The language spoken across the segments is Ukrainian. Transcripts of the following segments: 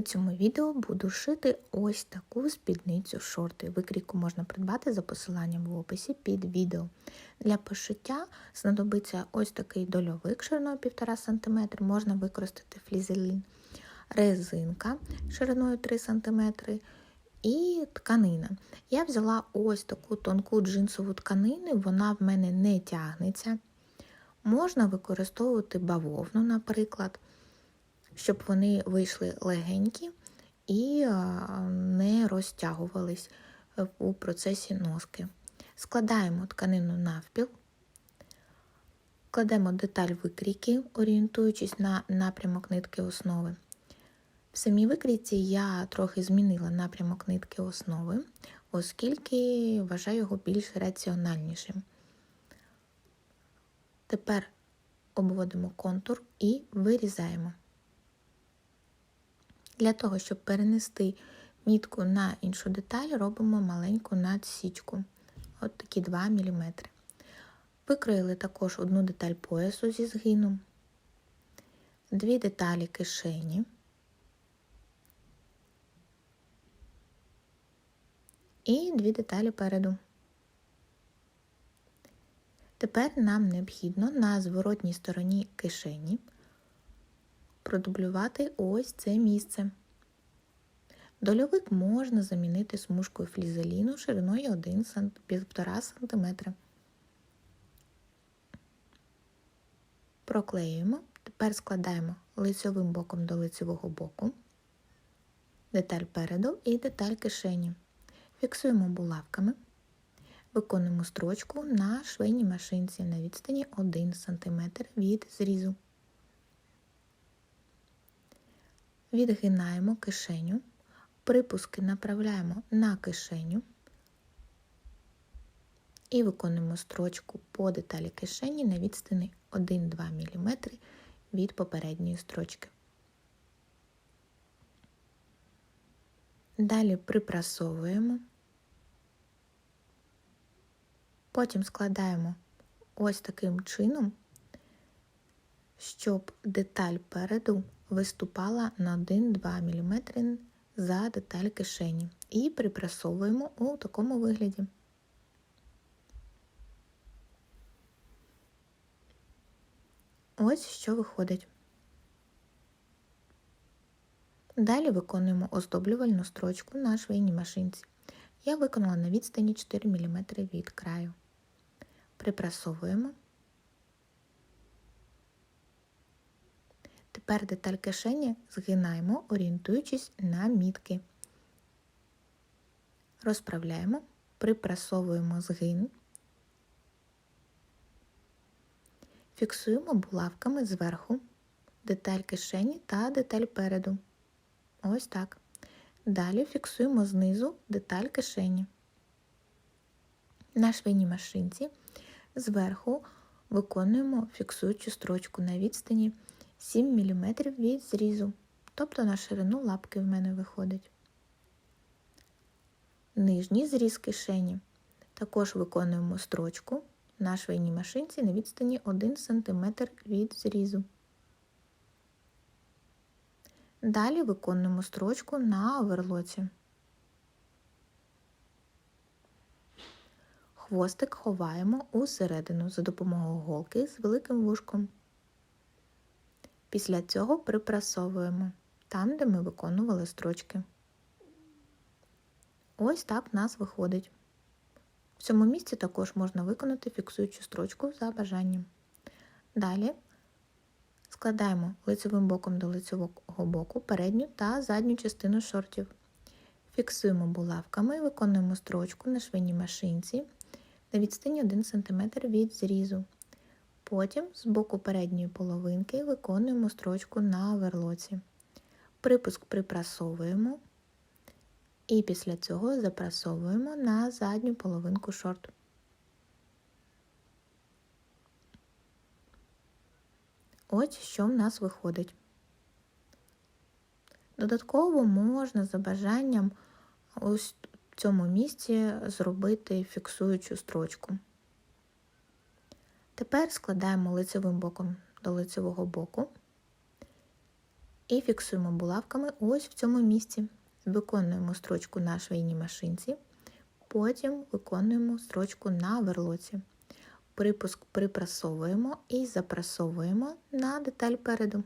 У цьому відео буду шити ось таку спідницю шорти. Викрійку можна придбати за посиланням в описі під відео. Для пошиття знадобиться ось такий дольовик шириною 1,5 см, можна використати флізелін, резинка шириною 3 см і тканина. Я взяла ось таку тонку джинсову тканину, вона в мене не тягнеться. Можна використовувати бавовну, наприклад щоб вони вийшли легенькі і не розтягувались у процесі носки. Складаємо тканину навпіл, кладемо деталь викрійки, орієнтуючись на напрямок нитки основи. В самій викрійці я трохи змінила напрямок нитки основи, оскільки вважаю його більш раціональнішим. Тепер обводимо контур і вирізаємо. Для того, щоб перенести нітку на іншу деталь, робимо маленьку надсічку, от такі 2 мм. Викроїли також одну деталь поясу зі згином, дві деталі кишені. І дві деталі переду. Тепер нам необхідно на зворотній стороні кишені продублювати ось це місце. Дольовик можна замінити смужкою флізеліну шириною 1,5 см. Проклеюємо, тепер складаємо лицьовим боком до лицевого боку, деталь переду і деталь кишені. Фіксуємо булавками, виконуємо строчку на швейній машинці на відстані 1 см від зрізу. Відгинаємо кишеню, припуски направляємо на кишеню. І виконуємо строчку по деталі кишені на відстані 1-2 мм від попередньої строчки. Далі припрасовуємо, потім складаємо ось таким чином, щоб деталь переду виступала на 1-2 мм за деталь кишені і припрасовуємо у такому вигляді. Ось що виходить. Далі виконуємо оздоблювальну строчку на швейній машинці. Я виконала на відстані 4 мм від краю. Припрасовуємо. Тепер деталь кишені згинаємо, орієнтуючись на мітки. Розправляємо, припрасовуємо згин, фіксуємо булавками зверху деталь кишені та деталь переду. Ось так. Далі фіксуємо знизу деталь кишені. На швейній машинці зверху виконуємо фіксуючу строчку на відстані 7 мм від зрізу, тобто на ширину лапки в мене виходить. Нижній зріз кишені. Також виконуємо строчку на швейній машинці на відстані 1 см від зрізу. Далі виконуємо строчку на оверлоці. Хвостик ховаємо усередину за допомогою голки з великим вушком. Після цього припрасовуємо там, де ми виконували строчки. Ось так в нас виходить. В цьому місці також можна виконати фіксуючу строчку за бажанням. Далі складаємо лицевим боком до лицевого боку передню та задню частину шортів. Фіксуємо булавками і виконуємо строчку на швейній машинці на відстані 1 см від зрізу. Потім з боку передньої половинки виконуємо строчку на оверлоці. Припуск припрасовуємо і після цього запрасовуємо на задню половинку шорт. Ось що в нас виходить. Додатково можна за бажанням ось в цьому місці зробити фіксуючу строчку. Тепер складаємо лицевим боком до лицевого боку І фіксуємо булавками ось в цьому місці. Виконуємо строчку на швейній машинці, потім виконуємо строчку на верлоці. Припуск припрасовуємо і запрасовуємо на деталь переду.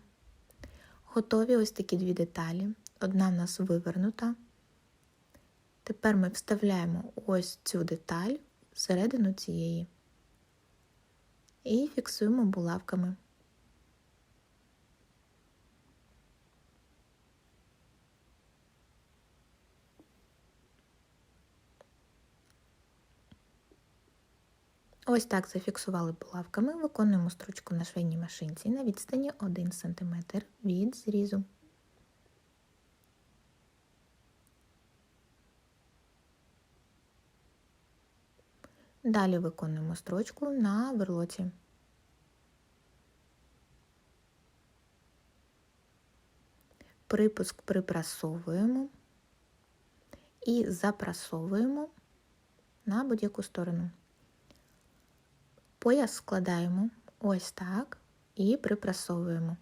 Готові ось такі дві деталі. Одна в нас вивернута. Тепер ми вставляємо ось цю деталь всередину цієї і фіксуємо булавками. Ось так зафіксували булавками, виконуємо строчку на швейній машинці на відстані 1 см від зрізу. Далі виконуємо строчку на верлоці. Припуск припрасовуємо і запрасовуємо на будь-яку сторону. Пояс складаємо ось так і припрасовуємо.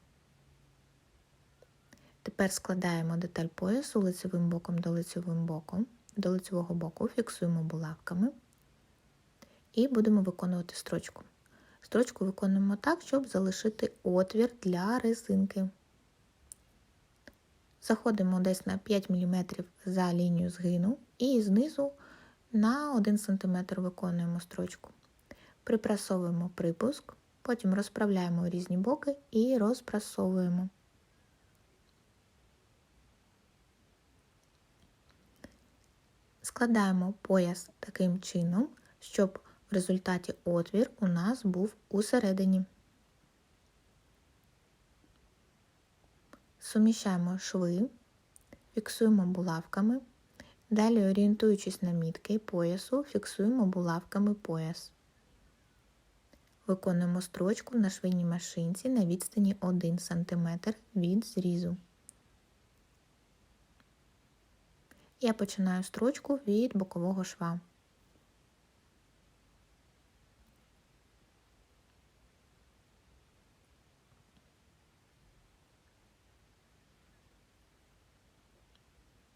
Тепер складаємо деталь поясу лицевим боком до лицевим боком, до лицевого боку, фіксуємо булавками і будемо виконувати строчку. Строчку виконуємо так, щоб залишити отвір для резинки. Заходимо десь на 5 мм за лінію згину і знизу на 1 см виконуємо строчку. Припрасовуємо припуск, потім розправляємо різні боки і розпрасовуємо. Складаємо пояс таким чином, щоб в результаті отвір у нас був усередині. Суміщаємо шви, фіксуємо булавками. Далі, орієнтуючись на мітки поясу, фіксуємо булавками пояс. Виконуємо строчку на швейній машинці на відстані 1 см від зрізу. Я починаю строчку від бокового шва.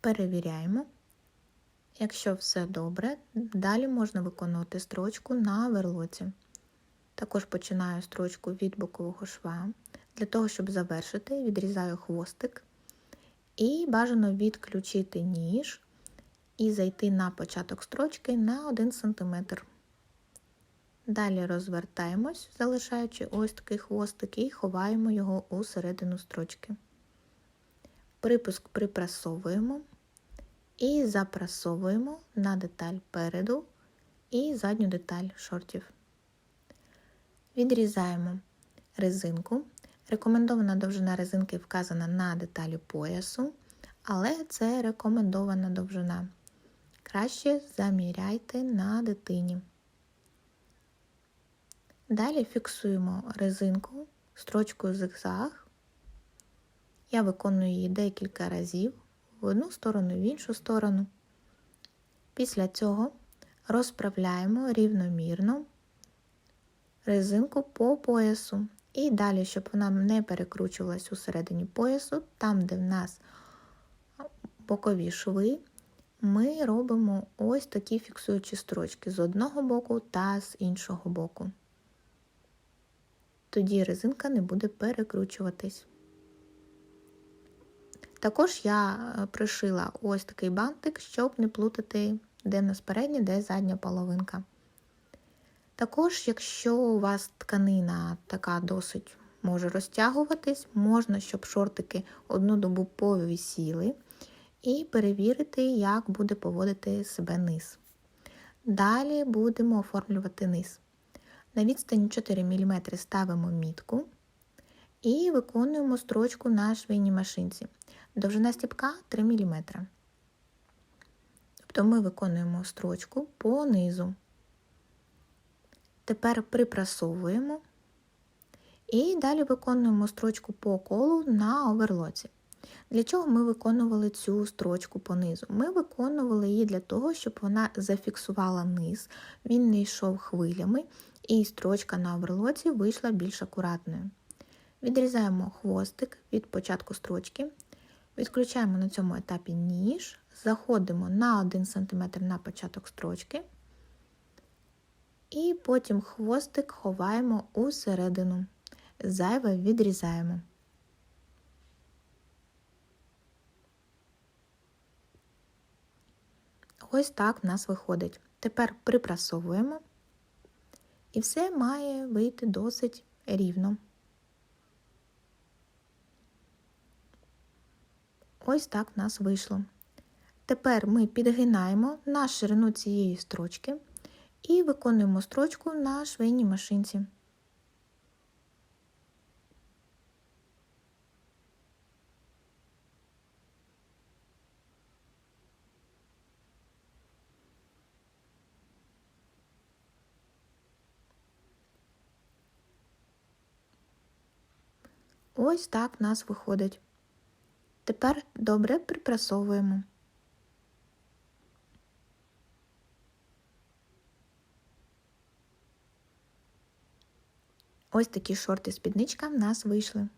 Перевіряємо. Якщо все добре, далі можна виконувати строчку на верлоці. Також починаю строчку від бокового шва. Для того, щоб завершити, відрізаю хвостик і бажано відключити ніж і зайти на початок строчки на 1 см. Далі розвертаємось, залишаючи ось такий хвостик, і ховаємо його у середину строчки. Припуск припрасовуємо і запрасовуємо на деталь переду і задню деталь шортів. Відрізаємо резинку. Рекомендована довжина резинки вказана на деталі поясу, але це рекомендована довжина. Краще заміряйте на дитині. Далі фіксуємо резинку строчкою зигзаг. Я виконую її декілька разів в одну сторону, в іншу сторону. Після цього розправляємо рівномірно резинку по поясу. І далі, щоб вона не перекручувалась у середині поясу, там, де в нас бокові шви, ми робимо ось такі фіксуючі строчки з одного боку та з іншого боку. Тоді резинка не буде перекручуватись. Також я е, пришила ось такий бантик, щоб не плутати, де в нас передня, де задня половинка. Також, якщо у вас тканина така досить може розтягуватись, можна, щоб шортики одну добу повісіли, і перевірити, як буде поводити себе низ. Далі будемо оформлювати низ. На відстані 4 мм ставимо мітку і виконуємо строчку на швейній машинці. Довжина стіпка 3 мм. Тобто ми виконуємо строчку по низу. Тепер припрасовуємо і далі виконуємо строчку по колу на оверлоці. Для чого ми виконували цю строчку по низу? Ми виконували її для того, щоб вона зафіксувала низ, він не йшов хвилями, і строчка на оверлоці вийшла більш акуратною. Відрізаємо хвостик від початку строчки, відключаємо на цьому етапі ніж, заходимо на 1 см на початок строчки, і потім хвостик ховаємо у середину. Зайве відрізаємо. Ось так в нас виходить. Тепер припрасовуємо, і все має вийти досить рівно. Ось так в нас вийшло. Тепер ми підгинаємо на ширину цієї строчки і виконуємо строчку на швейній машинці. Ось так в нас виходить. Тепер добре припрасовуємо. Ось такі шорти спідничка в нас вийшли.